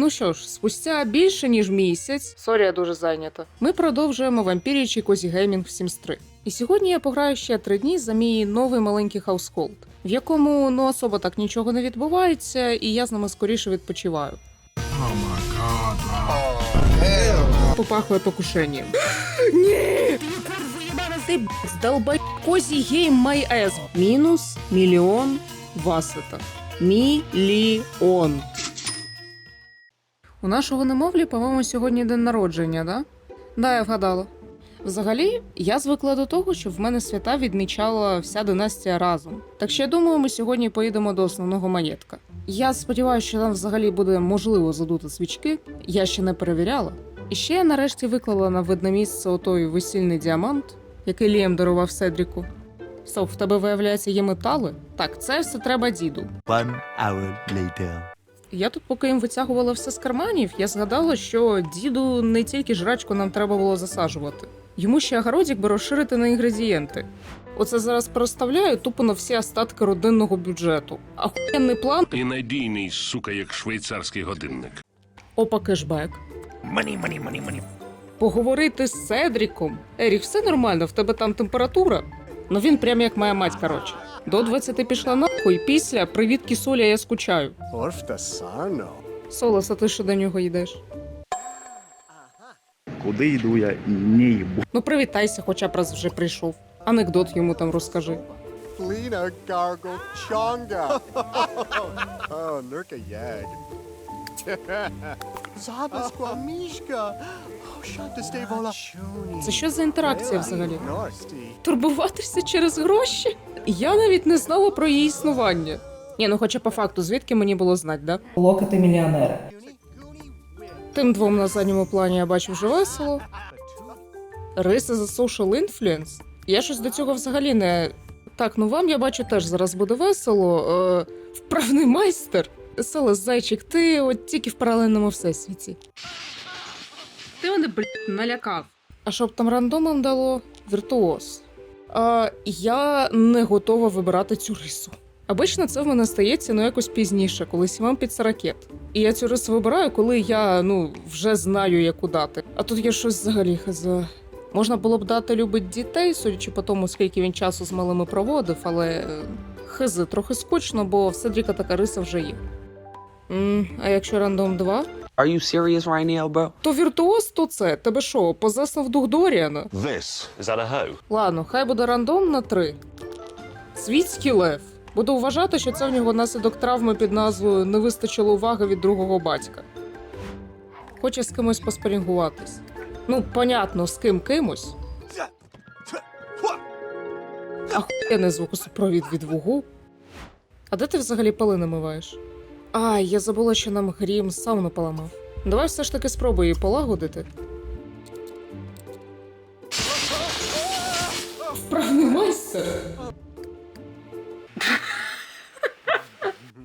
Ну що ж, спустя більше ніж місяць, сорі, я дуже зайнята. Ми продовжуємо вампірічий козі геймінг в Sims 3. І сьогодні я пограю ще три дні за мій новий маленький хаусхолд, в якому ну особо так нічого не відбувається, і я з ними скоріше відпочиваю. Попахує покушенням. Ні! Ти здолбай козі гейм май ес. Мінус мільйон васета. Мільйон. У нашого немовлі, по-моєму, сьогодні день народження, да? Да, я вгадала. Взагалі, я звикла до того, що в мене свята відмічала вся династія разом. Так що я думаю, ми сьогодні поїдемо до основного маєтка. Я сподіваюся, що там взагалі буде можливо задути свічки. Я ще не перевіряла. І ще я нарешті виклала на видне місце отой весільний діамант, який Лієм дарував Седріку. Стоп, в тебе виявляється є метали? Так, це все треба діду. One hour later. Я тут, поки їм витягувала все з карманів, я згадала, що діду не тільки жрачку нам треба було засаджувати. Йому ще огородик би розширити на інгредієнти. Оце зараз переставляю тупо на всі остатки родинного бюджету. Ахуєнний план, І надійний, сука, як швейцарський годинник. опа кешбек. Money, money, money, money. Поговорити з Седріком. Ерік, все нормально, в тебе там температура. Ну він прям як моя мать, коротше. До 20 пішла нахуй, після привіт кісоля, я скучаю. Orf the sarno. Солос, а ти що до нього йдеш? Куди йду я не їбу. Ну привітайся, хоча б раз вже прийшов. Анекдот йому там розкажи. Gargle chonga. oh, lurka yag. Shanta stevola. Це що за інтеракція взагалі? Турбуватися через гроші? Я навіть не знала про її існування. Ні, ну хоча по факту, звідки мені було знати, да? Локоти мільйонера. Тим двом на задньому плані я бачу вже весело. Риси за social influence? Я щось до цього взагалі не. Так, ну вам я бачу теж зараз буде весело. Е, вправний майстер. Селес, зайчик, ти от тільки в паралельному всесвіті. Ти мене, блядь, налякав. А щоб там рандомом дало віртуоз. А, я не готова вибирати цю рису. Обично це в мене стається ну якось пізніше, коли сімам під ракет. І я цю рису вибираю, коли я ну вже знаю, яку дати. А тут є щось взагалі хз. Можна було б дати любить дітей, судячи по тому, скільки він часу з малими проводив, але е, хз, трохи скучно, бо в Седріка така риса вже є. М, а якщо рандом 2? Are you serious right now, bro? То віртуоз, то це. Тебе що, позаснув дух Доріана? This is that a hoe? Ладно, хай буде рандом на 3. Світський лев. Буду вважати, що це в нього наслідок травми під назвою Не вистачило уваги від другого батька. Хоче з кимось поспорінгуватись. Ну, понятно, з ким кимось. Ахуєнний звукосупровід від вугу. А де ти взагалі пали намиваєш? А, я забула, що нам грім сауну поламав. Давай все ж таки спробуй її полагодити. Вправний майстер.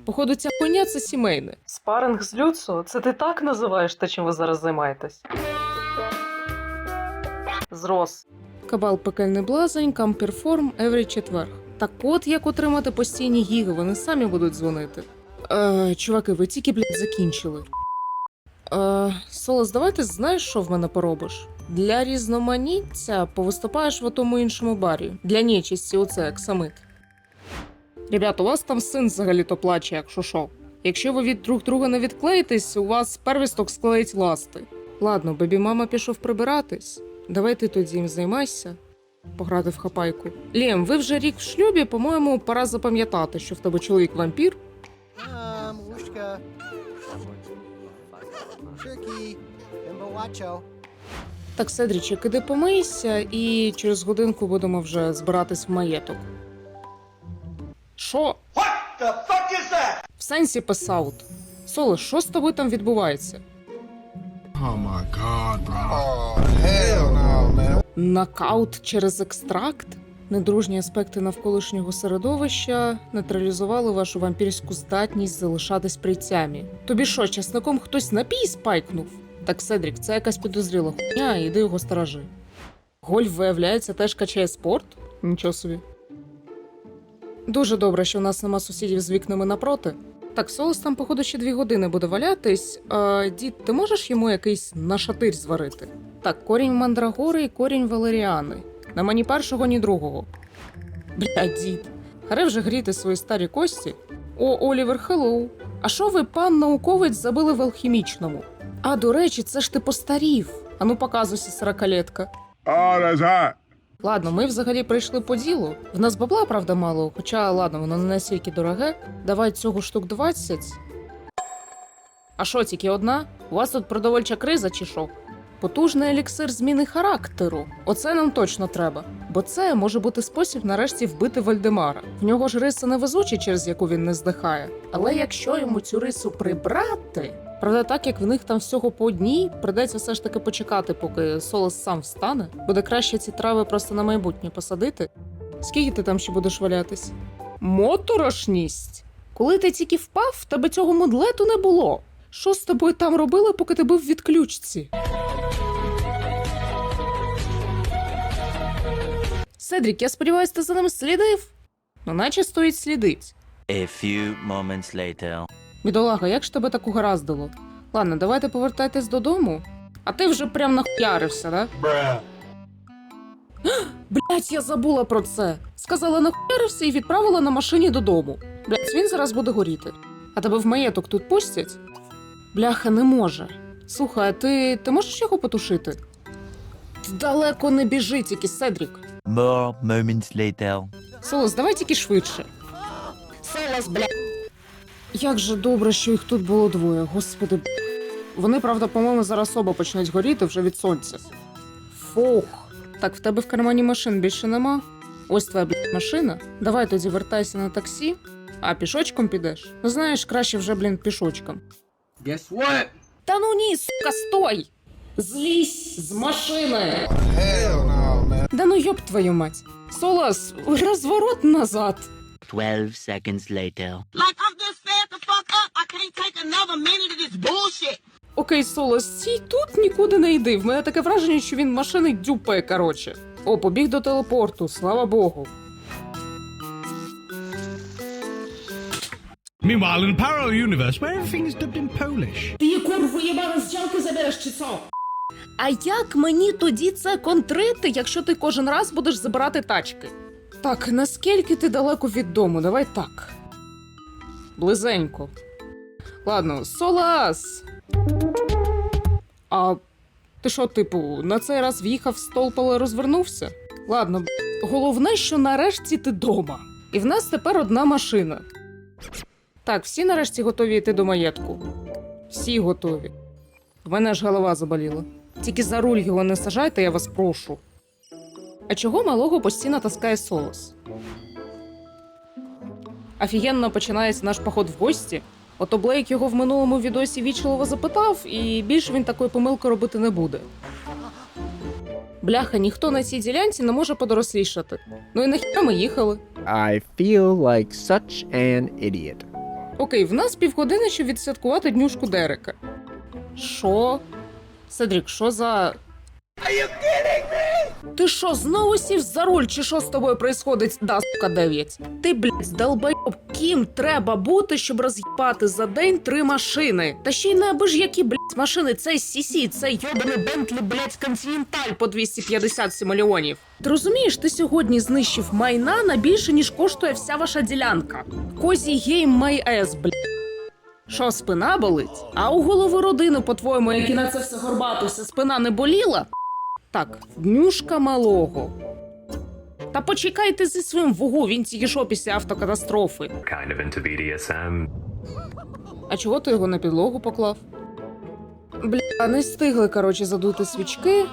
Походу, ця хуйня це сімейне. Спаринг з Люцу? Це ти так називаєш те, чим ви зараз займаєтесь? Зрос. Кабал пекельний блазень, камперформ, еврі четверг. Так от як отримати постійні гіги, вони самі будуть дзвонити. Е, чуваки, ви тільки, блядь, закінчили. Е, Солос, давай ти знаєш, що в мене поробиш? Для різноманіття повиступаєш в тому іншому барі. Для нечисті оце аксамит. Ребят, у вас там син взагалі-то плаче, якщо що. Якщо ви від друг друга не відклеїтесь, у вас первісток склеїть ласти. Ладно, бебі мама пішов прибиратись. Давай ти тоді їм займайся. Пограти в хапайку. Лєм, ви вже рік в шлюбі, по-моєму, пора запам'ятати, що в тебе чоловік вампір. Ushka. Turkey. Bimbo Так, Седрічик, іди помийся, і через годинку будемо вже збиратись в маєток. Що? What the fuck is that? В сенсі писаут. Соло, що з тобою там відбувається? Oh my god, bro. Нокаут через екстракт? Недружні аспекти навколишнього середовища нейтралізували вашу вампірську здатність залишатись при. Тобі що, часником хтось напій спайкнув? Так, Седрік, це якась підозріла хуйня, іди його сторожи. Гольф, виявляється, теж качає спорт? Нічого собі. Дуже добре, що у нас нема сусідів з вікнами напроти. Так, Солос там, походу, ще дві години буде валятись. А, дід, ти можеш йому якийсь нашатир зварити? Так, корінь мандрагори і корінь валеріани. Нема ні першого, ні другого. Бля, дід. Харе вже гріти свої старі кості. О, Олівер, хеллоу. А що ви, пан науковець, забили в алхімічному? А, до речі, це ж ти постарів. Ану, показуйся, сорокалетка. Ладно, ми взагалі прийшли по ділу. В нас бабла, правда, мало, хоча ладно, воно не настільки дороге. Давай цього штук 20. А що, тільки одна? У вас тут продовольча криза чи що? Потужний еліксир зміни характеру. Оце нам точно треба. Бо це може бути спосіб нарешті вбити Вальдемара. В нього ж риса невезуча, через яку він не здихає. Але якщо йому цю рису прибрати. Правда, так як в них там всього по одній, придеться все ж таки почекати, поки Солос сам встане. Буде краще ці трави просто на майбутнє посадити. Скільки ти там ще будеш валятись? Моторошність. Коли ти тільки впав, в тебе цього мудлету не було. Що з тобою там робили, поки ти був в відключці? Седрік, я сподіваюся, ти за ним слідив? Ну, наче стоїть слідить. A few moments later. Бідолага, як ж тебе так угораздило? Ладно, давайте повертайтесь додому. А ти вже прям нахуярився, да? Блять, я забула про це. Сказала нахуярився і відправила на машині додому. Блять, він зараз буде горіти. А тебе в маєток тут пустять? Бляха, не може. Слухай, а ти, ти можеш його потушити? Далеко не біжи, тільки Седрік. More moments later. Солос, давай тільки швидше. Солос, бля. Як же добре, що їх тут було двоє, господи. б**. Вони, правда, по-моєму, зараз оба почнуть горіти вже від сонця. Фух. Так, в тебе в кармані машин більше нема. Ось твоя блядь, машина. Давай тоді вертайся на таксі, а пішочком підеш. Ну, знаєш, краще вже, блін, пішочком. Guess what? Та ну ні, сука, стой! Злізь з машини! Да ну йоб твою мать. Солос, розворот назад. 12 seconds later. Like I'm just fed the fuck up. I can't take another minute of this bullshit. Окей, Солос, стій тут нікуди не йди. В мене таке враження, що він машини дюпає, короче. О, побіг до телепорту, слава Богу. Meanwhile, in a parallel universe where everything is dubbed in Polish. Ти курву єбана з джанки забереш чи що? А як мені тоді це контрити, якщо ти кожен раз будеш забирати тачки? Так, наскільки ти далеко від дому? Давай так. Близенько. Ладно, Солас. А ти що, типу, на цей раз в'їхав в столб, але розвернувся? Ладно, б**, головне, що нарешті ти дома. І в нас тепер одна машина. Так, всі нарешті готові йти до маєтку. Всі готові. В мене аж голова заболіла. Тільки за руль його не сажайте, я вас прошу. А чого малого постійно таскає солос? Офігенно починається наш поход в гості. Ото Блейк його в минулому відосі вічливо запитав, і більше він такої помилки робити не буде. Бляха, ніхто на цій ділянці не може подорослішати. Ну і нахіра ми їхали. I feel like such an idiot. Окей, в нас півгодини, щоб відсвяткувати днюшку Дерека. Що? Седрік, що за. Ти що, знову сів за руль, чи що з тобою происходить, да, сука, 9? Ти, блядь, долбайоб, ким треба бути, щоб роз'їбати за день три машини? Та ще й не аби ж які, блядь, машини, цей Сісі, цей йобаний Бентлі, блядь, Континенталь по 257 мільйонів. Ти розумієш, ти сьогодні знищив майна на більше, ніж коштує вся ваша ділянка. Козій гейм май ес, блядь. Що, спина болить? А у голови родини, по-твоєму, які на це все горбатуся, спина не боліла? Так, днюшка малого. Та почекайте зі своїм вугу, він тільки що після автокатастрофи. kind of into BDSM. А чого ти його на підлогу поклав? Бля, не встигли, коротше, задути свічки.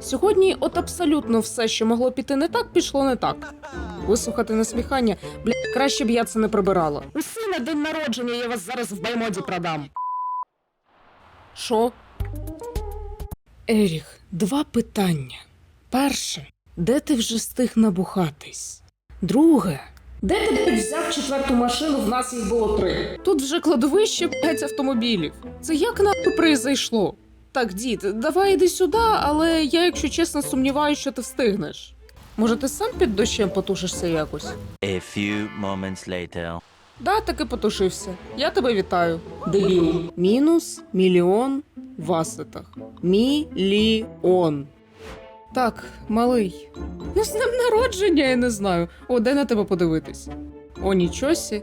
Сьогодні от абсолютно все, що могло піти не так, пішло не так. Вислухати насміхання, бля, краще б я це не прибирала. У сина день народження, я вас зараз в баймоді продам. Що? Еріх, два питання. Перше, де ти вже встиг набухатись? Друге, де ти взяв четверту машину? В нас їх було три. Тут вже кладовище п'ять автомобілів. Це як нахуй произойшло? Так, дід, давай іди сюди, але я, якщо чесно, сумніваюся, що ти встигнеш. Може, ти сам під дощем потушишся якось? A few moments later. Да, таки потушився. Я тебе вітаю. Дебіл. Мінус мільйон в асетах. Мільйон. Так, малий. Ну, з днем народження, я не знаю. О, де на тебе подивитись? О, нічосі.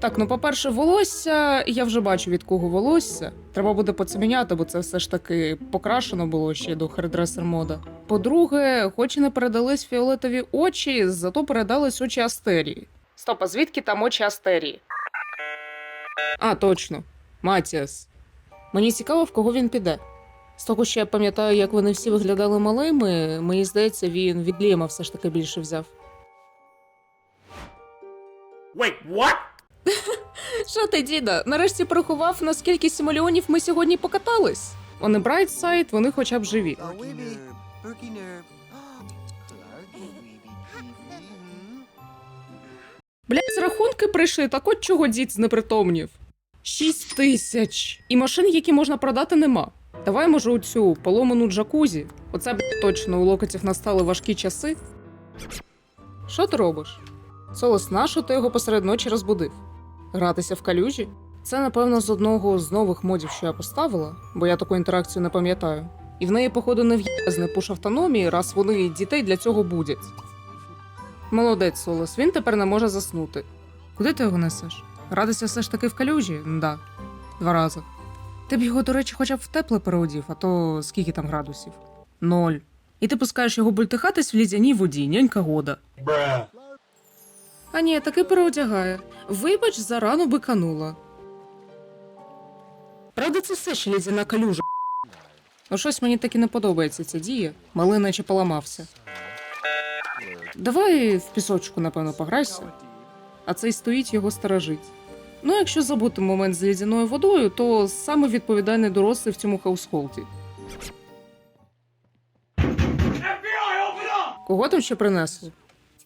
Так, ну по-перше, волосся, я вже бачу від кого волосся. Треба буде поцеміняти, бо це все ж таки покрашено було ще до хердресер мода. По-друге, хоч і не передались фіолетові очі, зато передались очі Астерії. Стоп, а звідки там очі Астерії? А, точно. Матіас. Мені цікаво, в кого він піде. З того, що я пам'ятаю, як вони всі виглядали малими, мені здається, він від Ліма все ж таки більше взяв. Wait, what? Що ти, діда, нарешті порахував, на скільки ми сьогодні покатались? Вони Брайтсайд, вони хоча б живі. Блять, рахунки прийшли, так от чого дід знепритомнів. Шість тисяч. І машин, які можна продати, нема. Давай, може, у цю поломану джакузі. Оце б точно у локотів настали важкі часи. Що ти робиш? Солос, нащо ти його посеред ночі розбудив? Гратися в калюжі? Це, напевно, з одного з нових модів, що я поставила, бо я таку інтеракцію не пам'ятаю. І в неї, походу, не в'язне пуш автономії, раз вони дітей для цього будять. Молодець, Солос, він тепер не може заснути. Куди ти його несеш? Гратися все ж таки в калюжі? Да. Два рази. Ти б його, до речі, хоча б в тепле переодів, а то скільки там градусів? Ноль. І ти пускаєш його бультихатись в лідяній воді, нянька года. А ні, таки переодягає. Вибач, зарано биканула. Правда, це все ще лідяна калюжа. Ну, щось мені таки не подобається ця дія. Малий наче поламався. Давай в пісочку, напевно, пограйся. А цей стоїть його сторожить. Ну, якщо забути момент з лідяною водою, то саме відповідальний дорослий в цьому хаусхолді. Кого там ще принесли?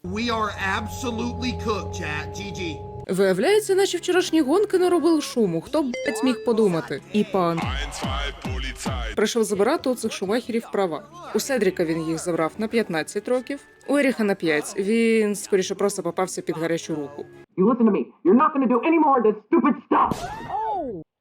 We are absolutely cooked, chat. GG. Виявляється, наші вчорашні гонки наробили шуму. Хто б міг подумати? І пан прийшов забирати у цих шумахерів права. У Седріка він їх забрав на 15 років, у Еріха на 5. Він скоріше просто попався під гарячу руку.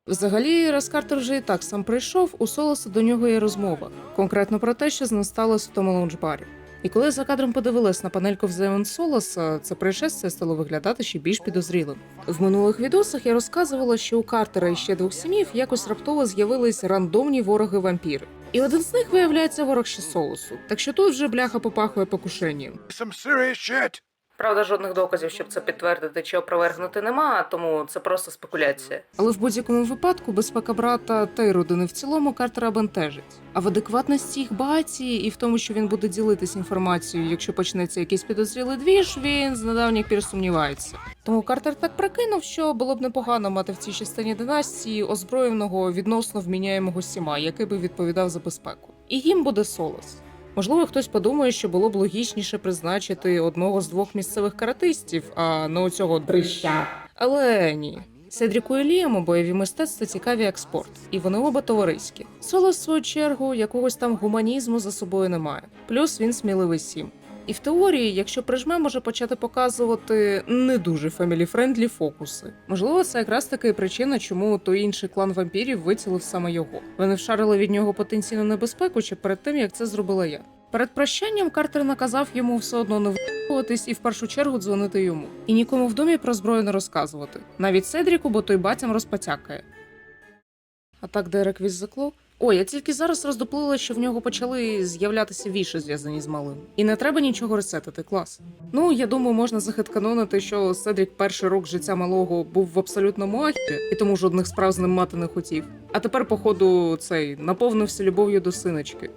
Взагалі, раз Картер вже і так сам прийшов, у Солоса до нього є розмова. Конкретно про те, що з ним сталося в тому лаунж-барі. І коли за кадром подивилась на панельку взаємин Солоса, це пришестя стало виглядати ще більш підозрілим. В минулих відосах я розказувала, що у Картера і ще двох сімів якось раптово з'явились рандомні вороги вампіри. І один з них виявляється ворог ще Солосу. Так що тут вже бляха попахує покушенням. Some serious shit. Правда, жодних доказів, щоб це підтвердити чи опровергнути, нема, тому це просто спекуляція. Але в будь-якому випадку безпека брата та й родини в цілому Картера бентежить. А в адекватності їх баті і в тому, що він буде ділитись інформацією, якщо почнеться якийсь підозрілий двіж, він з недавніх пір сумнівається. Тому Картер так прикинув, що було б непогано мати в цій частині династії озброєного відносно вміняємого сіма, який би відповідав за безпеку. І їм буде Солос. Можливо, хтось подумає, що було б логічніше призначити одного з двох місцевих каратистів, а не оцього дрища. Але ні. Седріку і Ліаму бойові мистецтва цікаві як спорт, і вони оба товариські. Соло, в свою чергу, якогось там гуманізму за собою немає. Плюс він сміливий сім. І в теорії, якщо прижме, може почати показувати не дуже фемілі-френдлі фокуси. Можливо, це якраз таки причина, чому той інший клан вампірів вицілив саме його. Вони вшарили від нього потенційну небезпеку ще перед тим, як це зробила я. Перед прощанням Картер наказав йому все одно не виховуватись і в першу чергу дзвонити йому. І нікому в домі про зброю не розказувати. Навіть Седріку, бо той батям розпотякає. А так Дерек віззакло. О, я тільки зараз роздоплила, що в нього почали з'являтися віші, зв'язані з малим. І не треба нічого ресетити, клас. Ну, я думаю, можна захитканонити, що Седрік перший рок життя малого був в абсолютному ахі, і тому жодних справ з ним мати не хотів. А тепер, походу, цей наповнився любов'ю до синочки.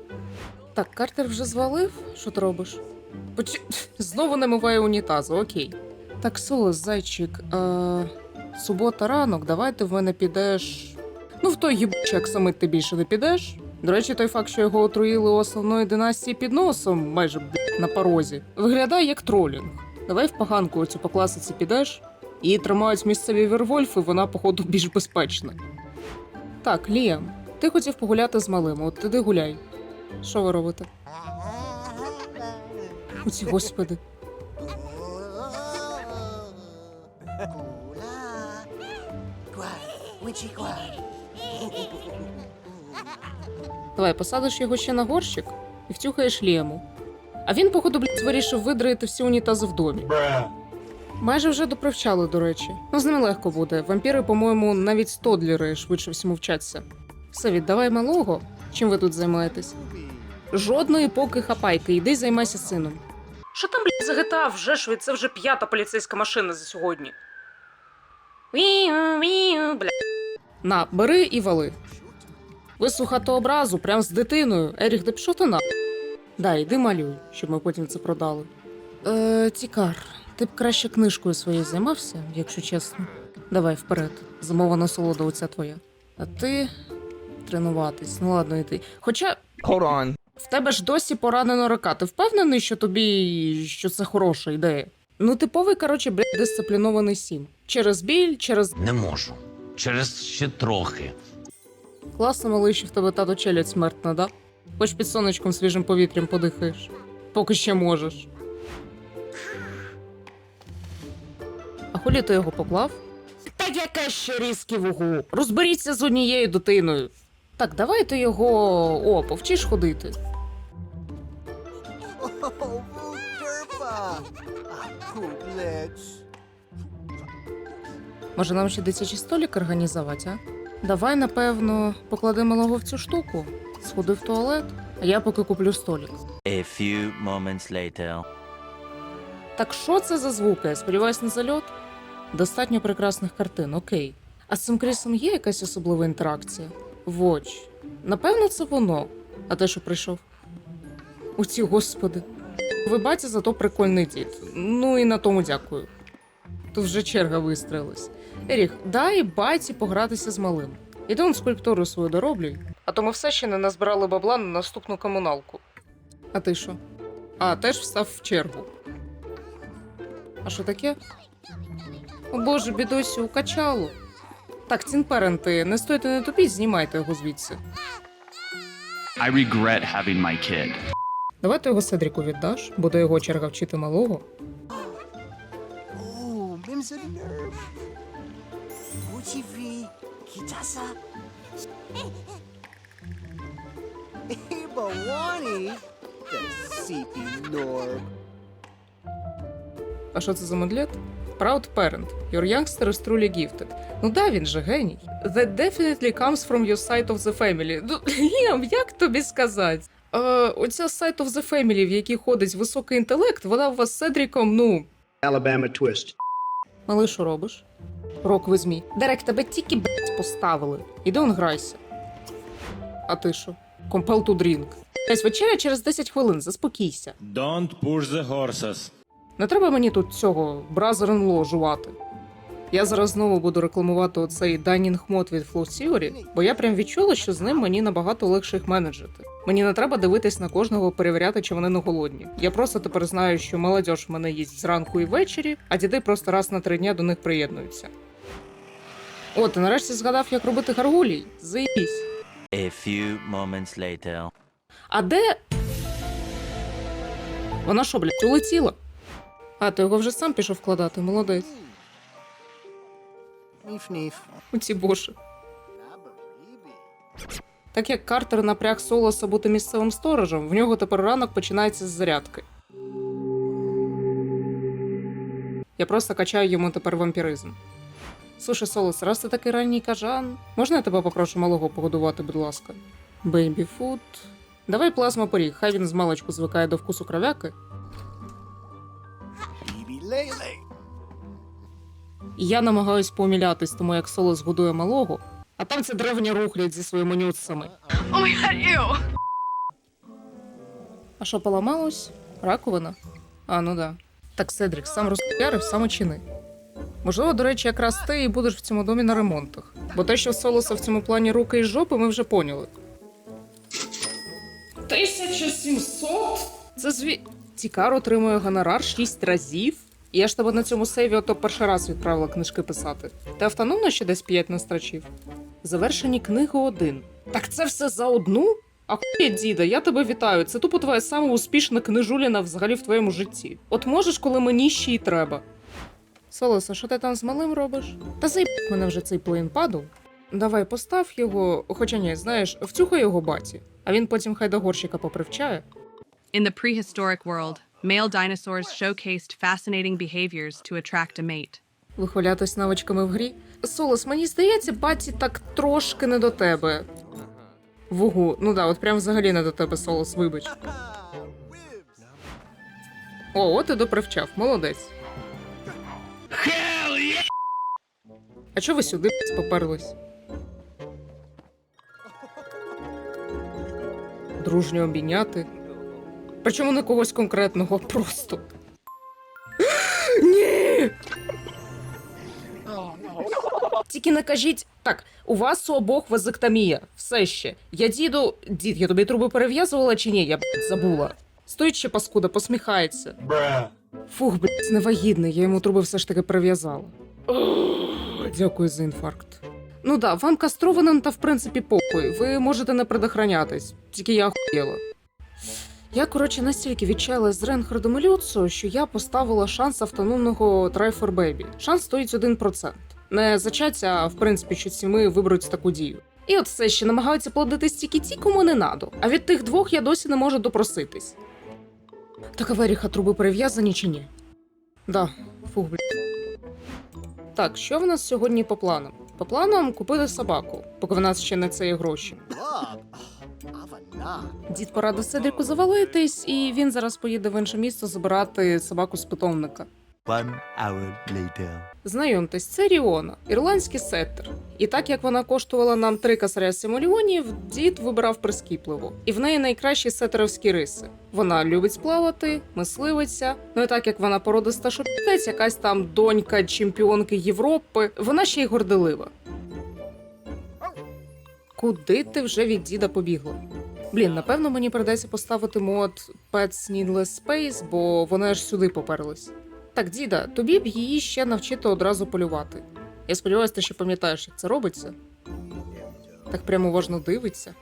Так, Картер вже звалив? Що ти робиш? Поч... Знову намиває унітазу, окей. Так, Солос, зайчик, е... субота ранок, давай ти в мене підеш. Ну, в той їбучий аксамит ти більше не підеш. До речі, той факт, що його отруїли у основної династії під носом, майже блядь, на порозі, виглядає як тролінг. Давай в поганку оцю по класиці підеш. Її тримають місцеві вірвольфи, вона, походу, більш безпечна. Так, Ліам, ти хотів погуляти з малим, от іди гуляй. Що ви робите? Оці господи. Давай посадиш його ще на горщик і втюхаєш лєму. А він, походу, блядь, вирішив видраїти всі унітази в домі. Майже вже допривчали, до речі. Ну, з ним легко буде. Вампіри, по-моєму, навіть стодлери швидше всьому вчаться. Все, віддавай малого. Чим ви тут займаєтесь? Жодної поки хапайки, йди займайся сином. Що там, блядь, за GTA вже ж? Це вже п'ята поліцейська машина за сьогодні. Віу. На, бери і вали. Вислухати образу прям з дитиною. Еріх, де пішов ти на? Да, йди малюй, щоб ми потім це продали. Е, Тікар, ти б краще книжкою своєю займався, якщо чесно. Давай вперед. Замова насолода оця твоя. А ти тренуватись. Ну ладно, йти. Хоча Hold в тебе ж досі поранено рука. Ти впевнений, що тобі що це хороша ідея? Ну, типовий, коротше, блядь, дисциплінований сім. Через біль, через Не можу. Через ще трохи. класно, малий, що в тебе тато челядь смертна, да? Хоч під сонечком свіжим повітрям подихаєш. Поки ще можеш. А хулі ти його поклав? Та яке ще різкі вугу? Розберіться з однією дитиною. Так, давайте його. О, повчиш ходити. Kublets. Може, нам ще дитячий столик організувати, а? Давай, напевно, поклади малого в цю штуку. Сходи в туалет, а я поки куплю столик. A few moments later. Так що це за звуки? Я сподіваюсь на зальот? Достатньо прекрасних картин, окей. А з цим крісом є якась особлива інтеракція? Воч. Напевно, це воно. А те, що прийшов? Оці, господи. Ви батя, зато прикольний дід. Ну і на тому дякую. Тут вже черга вистрілилась. Еріх, дай баті погратися з малим. Іди он скульптуру свою дороблюй. А то ми все ще не назбирали бабла на наступну комуналку. А ти що? А, теж встав в чергу. А що таке? О боже, бідосю, укачало. Так, цінперенти, не стойте не тупіть, знімайте його звідси. I regret having my kid. Давай ти його Седріку віддаш, буде його черга вчити малого. Oh, Nerve. Kitasa. Ibawani. The CP А що це за модлет? Proud parent. Your youngster is truly gifted. Ну да, він же геній. That definitely comes from your side of the family. Ну, Лєм, як тобі сказати? Е, оця side of the family, в якій ходить високий інтелект, вона у вас з Седріком, ну, Alabama twist. Малий, що робиш? Рок візьмі. Дерек, тебе тільки блять поставили. Іди он грайся. А ти що? Compel to drink. Десь вечеря через 10 хвилин, заспокійся. Don't push the horses. Не треба мені тут цього brother-in-law жувати. Я зараз знову буду рекламувати оцей Dining мод від Flow Theory, бо я прям відчула, що з ним мені набагато легше їх менеджити. Мені не треба дивитись на кожного, перевіряти, чи вони не голодні. Я просто тепер знаю, що молодь в мене їсть зранку і ввечері, а діди просто раз на три дня до них приєднуються. О, ти нарешті згадав, як робити гаргулій. Заєбісь. A few moments later. А де. Вона що, блядь, улетіла? А, ти його вже сам пішов вкладати, молодець. Neef. У ці боші. Так як Картер напряг Солоса бути місцевим сторожем, в нього тепер ранок починається з зарядки. Я просто качаю йому тепер вампіризм. Слушай, Солос, раз ти такий ранній кажан, можна я тебе попрошу малого погодувати, будь ласка? Бейбі фуд. Давай плазма поріг, хай він з маличку звикає до вкусу кров'яки. Я намагаюсь помілятись тому, як Солос годує малого, а там це древня рухлядь зі своїми нюцами. А що поламалось? Раковина? А, ну да. Так, Седрік, сам розпіарив, сам очини. Можливо, до речі, якраз ти і будеш в цьому домі на ремонтах. Бо те, що Солоса в цьому плані руки і жопи, ми вже поняли. 1700? Це зві. Тікар отримує гонорар 6 разів. Я ж тебе на цьому сейві ото перший раз відправила книжки писати. Ти автономно ще десь 5 настрочив? Завершені книги один. Так це все за одну? Ахує, діда, я тебе вітаю. Це тупо твоя сама успішна книжуліна взагалі в твоєму житті. От можеш, коли мені ще й треба. Солоса, що ти там з малим робиш? Та заїб мене вже цей плейн падав. Давай постав його, хоча ні, знаєш, втюхай його баті, а він потім хай до горщика попривчає. In the prehistoric world, male dinosaurs showcased fascinating behaviors to attract a mate. Вихвалятись навичками в грі. Солос, мені здається, баті так трошки не до тебе. Вугу, ну да, от прям взагалі не до тебе, Солос, вибач. О, от і допривчав, молодець. А чого ви сюди поперлись? Дружньо обійняти. Причому не когось конкретного, просто. Ні! Тільки не кажіть, так, у вас у обох вазектомія, все ще. Я діду. Дід, я тобі труби перев'язувала чи ні? Я блядь, забула. Стоїть ще паскуда, посміхається. Фух, блядь, невагідний, я йому труби все ж таки перев'язала. Дякую за інфаркт. Ну да, вам кастрованим та в принципі похуй. Ви можете не предохранятись, тільки я охуєла. Я, коротше, настільки відчаялась з Ренхардом і Люцо, що я поставила шанс автономного Try for Baby. Шанс стоїть 1%. Не зачаття, а в принципі, що сіми виберуть таку дію. І от все ще намагаються плодитись тільки ті, кому не надо. А від тих двох я досі не можу допроситись. Так Веріха труби перев'язані чи ні? Да, фух, блядь. Так, що в нас сьогодні по планам? По планам купити собаку, поки в нас ще не це є гроші. Дід порадив Седріку завалитись, і він зараз поїде в інше місто забирати собаку з питомника. One hour later. Знайомтесь, це Ріона, ірландський сеттер. І так як вона коштувала нам три косаря 7 мільйонів, дід вибирав прискіпливо. І в неї найкращі сеттеровські риси. Вона любить плавати, мисливиться. Ну і так як вона породиста шопітець, якась там донька чемпіонки Європи, вона ще й горделива. Куди ти вже від діда побігла? Блін, напевно, мені придеться поставити мод Pets Needless Space, бо вони аж сюди поперлись. Так, діда, тобі б її ще навчити одразу полювати. Я сподіваюся, ти ще пам'ятаєш, як це робиться. Так прямо уважно дивиться.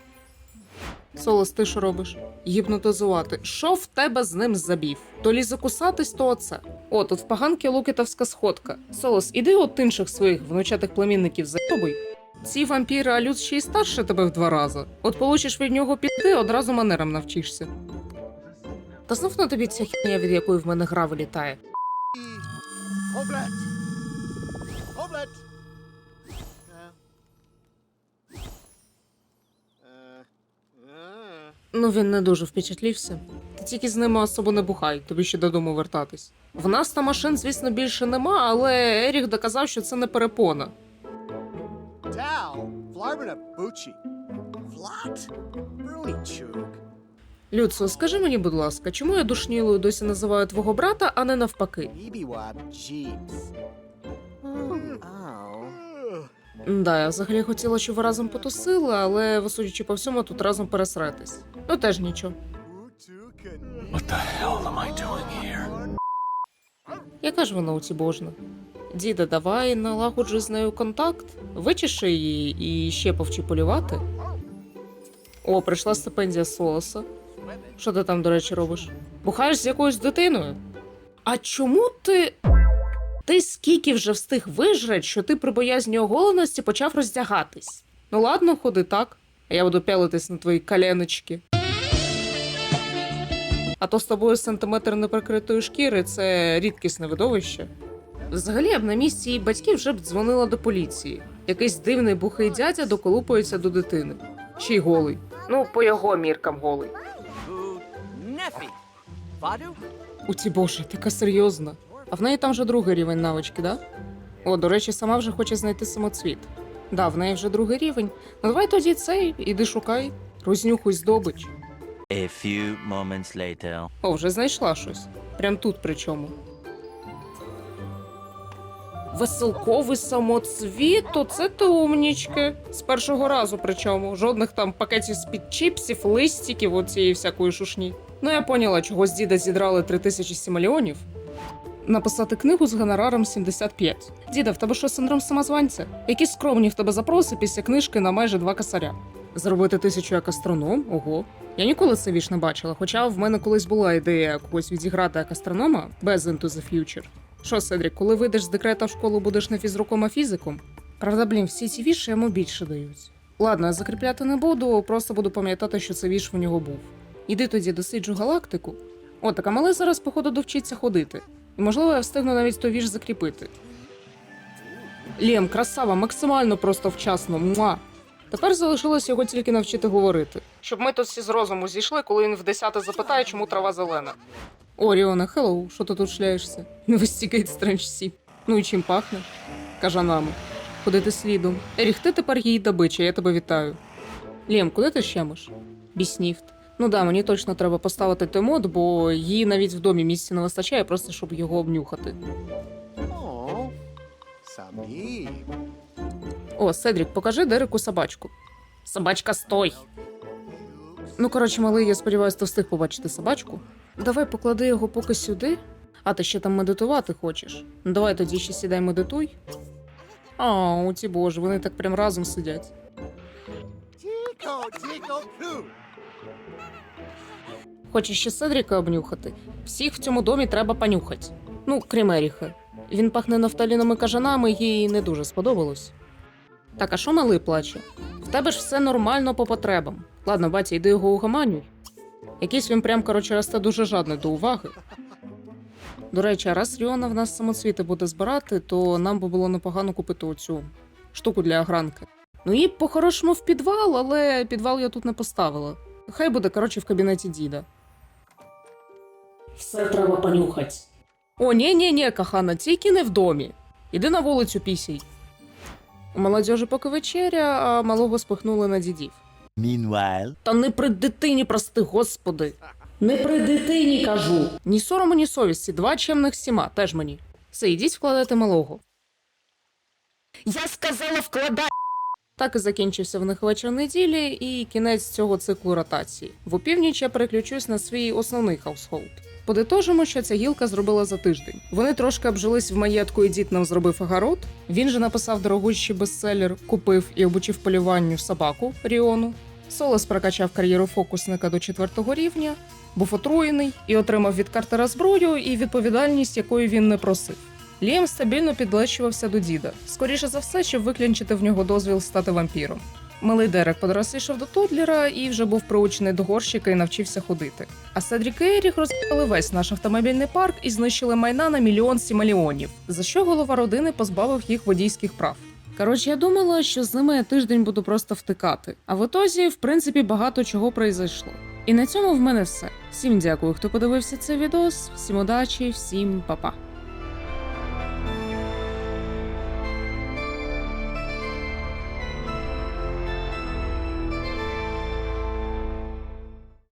Солос, ти що робиш? Гіпнотизувати. Що в тебе з ним забів? То лі закусатись, то оце. О, тут в поганки лукітовська сходка. Солос, іди от інших своїх внучатих племінників зайобуй. Ці вампіри, а ще й старше тебе в два рази. От получиш від нього піти, одразу манерам навчишся. Та знов на тобі ця хіня, від якої в мене гра вилітає. Uh. Uh. Ну він не дуже впечатлівся. Ти тільки з ними особо не бухай, тобі ще додому вертатись. В нас та машин, звісно, більше нема, але Ерік доказав, що це не перепона. Flarmina Bucci. Flat. Bruni Chug. Люцо, скажи мені, будь ласка, чому я душнілою досі називаю твого брата, а не навпаки? Да, я взагалі хотіла, щоб ви разом потусили, але ви, судячи по всьому, тут разом пересретесь. Ну теж нічого. What the hell am I doing here? Яка ж вона уцібожна? Діда, давай налагоджуй з нею контакт, вичеши її і ще повчи полювати. О, прийшла стипендія Солоса. Що ти там, до речі, робиш? Бухаєш з якоюсь дитиною? А чому ти. Ти скільки вже встиг вижрать, що ти при боязні оголеності почав роздягатись? Ну ладно, ходи так, а я буду пялитись на твої коленочки. А то з тобою сантиметр неприкритої шкіри це рідкісне видовище. Взагалі, я б на місці її батьків вже б дзвонила до поліції. Якийсь дивний бухий дядя доколупується до дитини. Ще й голий. Ну, по його міркам голий. У ці боже, така серйозна. А в неї там вже другий рівень навички, да? О, до речі, сама вже хоче знайти самоцвіт. Да, в неї вже другий рівень. Ну давай тоді цей, іди шукай, рознюхуй здобич. A few moments later. О, вже знайшла щось. Прям тут причому. Веселковий самоцвіт, то це ти умнічки. З першого разу причому. Жодних там пакетів з-під чіпсів, листиків, оцієї всякої шушні. Ну я поняла, чого з діда зідрали 3000 сімальонів. Написати книгу з гонораром 75. Діда, в тебе що синдром самозванця? Які скромні в тебе запроси після книжки на майже два косаря. Зробити тисячу як астроном? Ого. Я ніколи це віч не бачила, хоча в мене колись була ідея когось відіграти як астронома без Into the Future. Що, Седрік, коли вийдеш з декрета в школу, будеш не фізруком, а фізиком? Правда, блін, всі ці віші йому більше дають. Ладно, закріпляти не буду, просто буду пам'ятати, що це віш в нього був. Іди тоді досліджу галактику. О, так а малий зараз, походу, довчиться ходити. І можливо, я встигну навіть той віш закріпити. Лєм, красава, максимально просто вчасно. Муа. Тепер залишилось його тільки навчити говорити. Щоб ми тут всі з розуму зійшли, коли він в десяте запитає, чому трава зелена. Оріоне, хеллоу, що ти тут шляєшся? Investigate Strange Sea. Ну і чим пахне? Кажанами. Ходити слідом. Еріх, ти тепер її добича, я тебе вітаю. Лєм, куди ти щемиш? Бісніфт. Ну да, мені точно треба поставити той мод, бо її навіть в домі місця не вистачає, просто щоб його обнюхати. Oh, Samib. О, Седрік, покажи Дереку собачку. Собачка, стой! Ну, коротше, малий, я сподіваюся, ти встиг побачити собачку. Давай поклади його поки сюди. А ти ще там медитувати хочеш? Давай тоді ще сідай медитуй. А, у ті боже, вони так прям разом сидять. Хочеш ще Седріка обнюхати? Всіх в цьому домі треба понюхати. Ну, крім Еріха. Він пахне нафталіними кажанами, їй не дуже сподобалось. Так, а що малий плаче? В тебе ж все нормально по потребам. Ладно, батя, йди його угаманюй. Якийсь він прям, коротше, росте дуже жадний до уваги. До речі, а раз Ріона в нас самоцвіти буде збирати, то нам би було непогано купити оцю штуку для огранки. Ну і по-хорошому в підвал, але підвал я тут не поставила. Хай буде, коротше, в кабінеті діда. Все треба понюхати. О, ні, ні, ні, кохана, тільки не в домі. Іди на вулицю пісій. У молодежі поки вечеря, а малого спихнули на дідів. Meanwhile, Та не при дитині, прости, господи. Не при дитині кажу. Ні сорому, ні совісті, два чемних сіма, теж мені. Все, ідіть вкладати малого. Я сказала вкладай. Так і закінчився в них вечір неділі і кінець цього циклу ротації. В опівніч я переключусь на свій основний хаусхолд. Подитожимо, що ця гілка зробила за тиждень. Вони трошки обжились в маєтку, і дід нам зробив огород. Він же написав дорогущий бестселер, купив і обучив полюванню собаку Ріону. Солос прокачав кар'єру фокусника до четвертого рівня, був отруєний і отримав від Картера зброю і відповідальність, якої він не просив. Ліам стабільно підлещувався до діда, скоріше за все, щоб виклянчити в нього дозвіл стати вампіром. Малий Дерек подросійшов до Тодлера і вже був приучений до горщика і навчився ходити. А Седрік і Еріх весь наш автомобільний парк і знищили майна на мільйон сімаліонів, за що голова родини позбавив їх водійських прав. Коротше, я думала, що з ними я тиждень буду просто втикати. А в ітозі, в принципі, багато чого произойшло. І на цьому в мене все. Всім дякую, хто подивився цей відос, всім удачі, всім па-па.